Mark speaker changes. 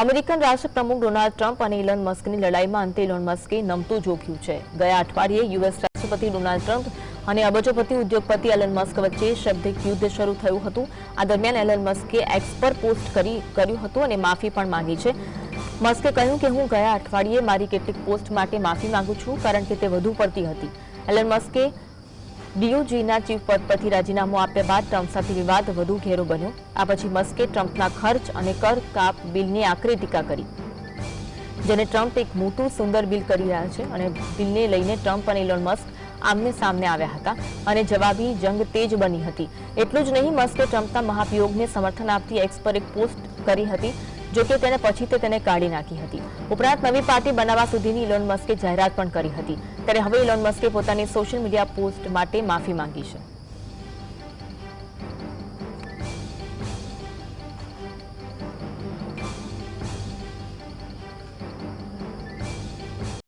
Speaker 1: American રાષ્ટ્રપ્રમુખ Donald Trump અને Elon મસ્કની લડાઈમાં અંતે ઇલોન મસ્કે નમતું જોખ્યું છે. ગયા અઠવાડિયે યુએસ રાષ્ટ્રપતિ ડોનાલ્ડ ટ્રમ્પ અને અબજોપતિ ઉદ્યોગપતિ એલન મસ્ક વચ્ચે શબ્દિક યુદ્ધ શરૂ થયું હતું. આ દરમિયાન એલન મસ્કે એક્સ પર પોસ્ટ કરી, કર્યું હતું અને માફી પણ માંગી છે. મસ્કે કહ્યું કે હું ગયા અઠવાડિયે મારી કેટલીક પોસ્ટ માટે માફી માંગુ છું કારણ કે તે વધુ પડતી હતી. એલન મસ્કે ડીઓજીના ચીફ પદ પરથી રાજીનામું આપ્યા બાદ ટ્રમ્પ સાથે વિવાદ વધુ ઘેરો બન્યો. આ પછી મસ્કે ટ્રમ્પના ખર્ચ અને કર કાપ બિલની આકરી ટીકા કરી. જેને ટ્રમ્પ એક મોટું સુંદર બિલ કરી રહ્યા છે અને બિલને લઈને ટ્રમ્પ અને ઇલોન મસ્ક આમને સામને આવ્યા હતા અને જવાબી જંગ તેજ બની હતી. એટલું જ નહીં, મસ્કે ટ્રમ્પના મહાભિયોગને સમર્થન આપતી એક્સ પર એક પોસ્ટ કરી હતી જો કે તેને પછી તેને કાઢી નાખી હતી. ઉપરાંત નવી પાર્ટી બનાવવા સુધીની ઇલોન મસ્કે જાહેરાત પણ કરી હતી. ત્યારે હવે ઇલોન મસ્કે પોતાની સોશિયલ મીડિયા પોસ્ટ માટે માફી માંગી છે.